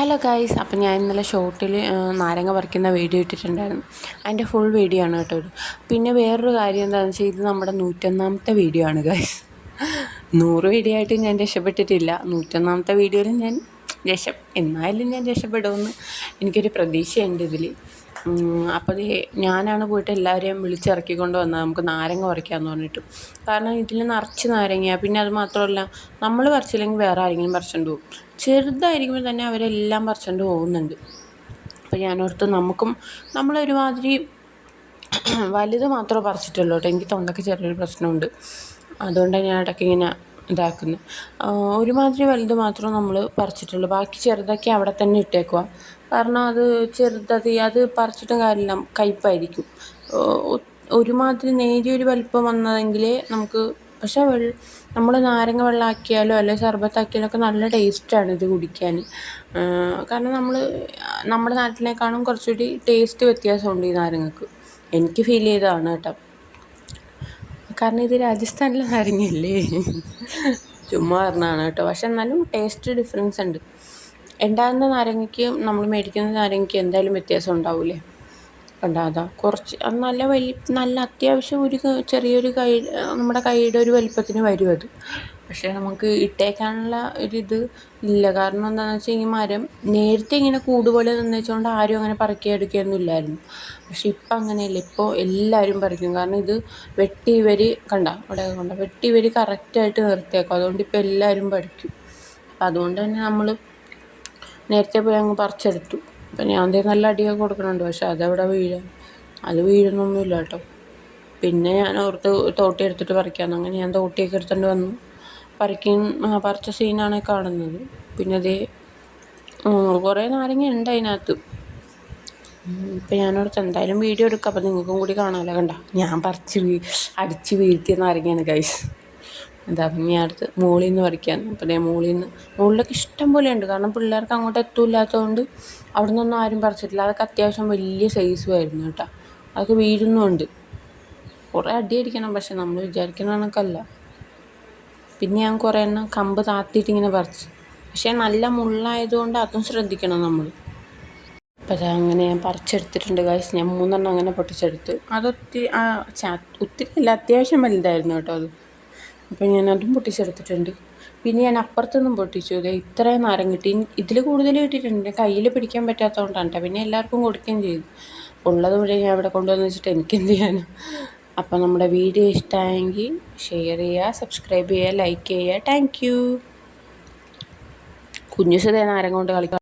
Hello guys അപ്പം ഞാൻ ഇന്നലെ ഷോർട്ടിൽ നാരങ്ങ പറിക്കുന്ന വീഡിയോ ഇട്ടിട്ടുണ്ടായിരുന്നു. അതിന്റെ ഫുൾ വീഡിയോ ആണ് കേട്ടോ പിന്നെ വേറൊരു കാര്യം എന്താണെന്ന് വെച്ചാൽ ഇത് നമ്മുടെ നൂറ്റൊന്നാമത്തെ വീഡിയോ ആണ് ഗൈസ്. നൂറ് വീഡിയോ ആയിട്ട് ഞാൻ രക്ഷപ്പെട്ടിട്ടില്ല. നൂറ്റൊന്നാമത്തെ വീഡിയോയിൽ ഞാൻ രക്ഷ എന്നാലും ഞാൻ രക്ഷപ്പെടുമെന്ന് എനിക്കൊരു പ്രതീക്ഷയുണ്ട് ഇതിൽ അപ്പോൾ അത് ഞാനാണ് പോയിട്ട് എല്ലാവരെയും വിളിച്ചിറക്കിക്കൊണ്ട് വന്നത്. നമുക്ക് നാരങ്ങ പറിക്കാമെന്ന് പറഞ്ഞിട്ട്. കാരണം ഇതിൽ നിറച്ച് നാരങ്ങയാണ് പിന്നെ അത് മാത്രമല്ല നമ്മൾ പറിച്ചില്ലെങ്കിൽ വേറെ ആരെങ്കിലും പറിച്ചുകൊണ്ട് പോകും. ചെറുതായിരിക്കുമ്പോൾ തന്നെ അവരെല്ലാം പറിച്ചുകൊണ്ട് പോകുന്നുണ്ട്. അപ്പോൾ ഞാനോർത്ത് നമുക്കും നമ്മളൊരുമാതിരി വലുത് മാത്രമേ പറിച്ചിട്ടുള്ളൂ കേട്ടോ. എനിക്ക് തൊണ്ടയ്ക്ക് ചെറിയൊരു പ്രശ്നമുണ്ട്. അതുകൊണ്ടാണ് ഞാൻ ഇടയ്ക്ക് ഇങ്ങനെ ഇതാക്കുന്നത് ഒരുമാതിരി വലുത് മാത്രം നമ്മൾ പറിച്ചിട്ടുള്ളൂ. ബാക്കി ചെറുതൊക്കെ അവിടെ തന്നെ ഇട്ടേക്കുക കാരണം അത് ചെറുതത് അത് പറിച്ചിട്ടും കാര്യമില്ല. കയ്പ്പായിരിക്കും ഒരുമാതിരി നേരിയൊരു വലിപ്പം വന്നതെങ്കിൽ നമുക്ക് പക്ഷേ വെൾ നമ്മൾ നാരങ്ങ വെള്ളമാക്കിയാലോ അല്ലെങ്കിൽ ശർബത്താക്കിയാലോ ഒക്കെ നല്ല ടേസ്റ്റാണ് ഇത് കുടിക്കാൻ കാരണം നമ്മൾ നമ്മുടെ നാട്ടിലേക്കാളും കുറച്ചുകൂടി ടേസ്റ്റ് വ്യത്യാസമുണ്ട് ഈ നാരങ്ങക്ക്. എനിക്ക് ഫീൽ ചെയ്തതാണ് കേട്ടോ. കാരണം ഇത് രാജസ്ഥാനിലെ നാരങ്ങയല്ലേ ചുമ്മാ പറഞ്ഞതാണ് കേട്ടോ. പക്ഷെ എന്നാലും ടേസ്റ്റ് ഡിഫറൻസ് ഉണ്ട്. ഉണ്ടാകുന്ന നാരങ്ങയ്ക്കും നമ്മൾ മേടിക്കുന്ന നാരങ്ങയ്ക്കും എന്തായാലും വ്യത്യാസം ഉണ്ടാവില്ലേ കണ്ടോ? കുറച്ച് അത് നല്ല വലി നല്ല അത്യാവശ്യം ഒരു ചെറിയൊരു കൈ നമ്മുടെ കൈയുടെ ഒരു വലിപ്പത്തിന് വരും അത്. പക്ഷേ നമുക്ക് ഇട്ടേക്കാനുള്ള ഒരിത് ഇല്ല. കാരണം എന്താണെന്ന് വെച്ചാൽ ഈ മരം നേരത്തെ ഇങ്ങനെ കൂട് പോലെ നിന്നേച്ചുകൊണ്ട് ആരും അങ്ങനെ പറിക്കുക എടുക്കുകയൊന്നും ഇല്ലായിരുന്നു. പക്ഷെ ഇപ്പം അങ്ങനെയല്ല. ഇപ്പോൾ എല്ലാവരും പറിക്കും. കാരണം ഇത് വെട്ടി ഇവർ കണ്ട? ഇവിടെ കണ്ട? വെട്ടി ഇവർ കറക്റ്റായിട്ട് നിർത്തിയേക്കും. അതുകൊണ്ട് ഇപ്പോൾ എല്ലാവരും പറിക്കും. അപ്പം അതുകൊണ്ട് തന്നെ നമ്മൾ നേരത്തെ പോയി അങ്ങ് പറിച്ചെടുത്തു. അപ്പം ഞാൻ ദേ നല്ല അടിയൊക്കെ കൊടുക്കുന്നുണ്ട് പക്ഷെ അതവിടെ വീഴാൻ അത് വീഴുന്നൊന്നുമില്ല കേട്ടോ. പിന്നെ ഞാൻ ഓർത്ത് തോട്ടി എടുത്തിട്ട് പറിക്കാമെന്ന് അങ്ങനെ ഞാൻ തോട്ടിയൊക്കെ എടുത്തുകൊണ്ട് വന്നു. പറിക്കും പറിച്ച സീനാണ് കാണുന്നത്. പിന്നെ അതേ കുറേ നാരങ്ങ ഉണ്ട് അതിനകത്ത്. ഇപ്പം ഞാനോടത്ത് എന്തായാലും വീഡിയോ എടുക്കാം. അപ്പം നിങ്ങൾക്കും കൂടി കാണാമല്ലോ കണ്ട? ഞാൻ പറിച്ച് വീ അടിച്ച് വീഴ്ത്തിയ നാരങ്ങയാണ് കൈസ് എന്താ പിന്നെ അടുത്ത് മുകളിൽ നിന്ന് പഠിക്കാൻ അപ്പം ഞാൻ മുകളിൽ നിന്ന് മുകളിലൊക്കെ ഇഷ്ടം പോലെ ഉണ്ട് കാരണം പിള്ളേർക്ക് അങ്ങോട്ട് എത്തൂല്ലാത്തതുകൊണ്ട് അവിടെ നിന്നൊന്നും ആരും പറിച്ചിട്ടില്ല. അതൊക്കെ അത്യാവശ്യം വലിയ സൈസും ആയിരുന്നു കേട്ടോ. അതൊക്കെ വീഴുന്നുമുണ്ട് കുറേ അടിയടിക്കണം പക്ഷെ നമ്മൾ വിചാരിക്കുന്ന കണക്കല്ല. പിന്നെ ഞാൻ കുറേ എണ്ണം കമ്പ് താത്തിയിട്ട് ഇങ്ങനെ പറിച്ചു. പക്ഷേ നല്ല മുള്ളായതുകൊണ്ട് അതും ശ്രദ്ധിക്കണം നമ്മൾ. അപ്പോൾ അങ്ങനെ ഞാൻ പറിച്ചെടുത്തിട്ടുണ്ട് കാശ് ഞാൻ മൂന്നെണ്ണം അങ്ങനെ പൊട്ടിച്ചെടുത്ത്. അതൊത്തിരി ഒത്തിരി അല്ല അത്യാവശ്യം വലുതായിരുന്നു കേട്ടോ അത്. അപ്പോൾ ഞാൻ അതും പൊട്ടിച്ചെടുത്തിട്ടുണ്ട്. പിന്നെ ഞാൻ അപ്പുറത്തുനിന്നും പൊട്ടിച്ചു. അതെ ഇത്രയും നാരം കിട്ടി. ഇതിൽ കൂടുതൽ കിട്ടിയിട്ടുണ്ട്. കയ്യിൽ പിടിക്കാൻ പറ്റാത്തതുകൊണ്ടാണ് കേട്ടോ. പിന്നെ എല്ലാവർക്കും കൊടുക്കുകയും ചെയ്തു. ഉള്ളത് മുഴുവൻ ഞാൻ ഇവിടെ കൊണ്ടുവന്ന് വെച്ചിട്ട് എനിക്കെന്ത് ചെയ്യാനും? അപ്പോൾ നമ്മുടെ വീഡിയോ ഇഷ്ടമായെങ്കിൽ ഷെയർ ചെയ്യുക സബ്സ്ക്രൈബ് ചെയ്യുക ലൈക്ക് ചെയ്യുക. താങ്ക് യു കുഞ്ഞുസതേ നാരം കൊണ്ട് കളിക്കുക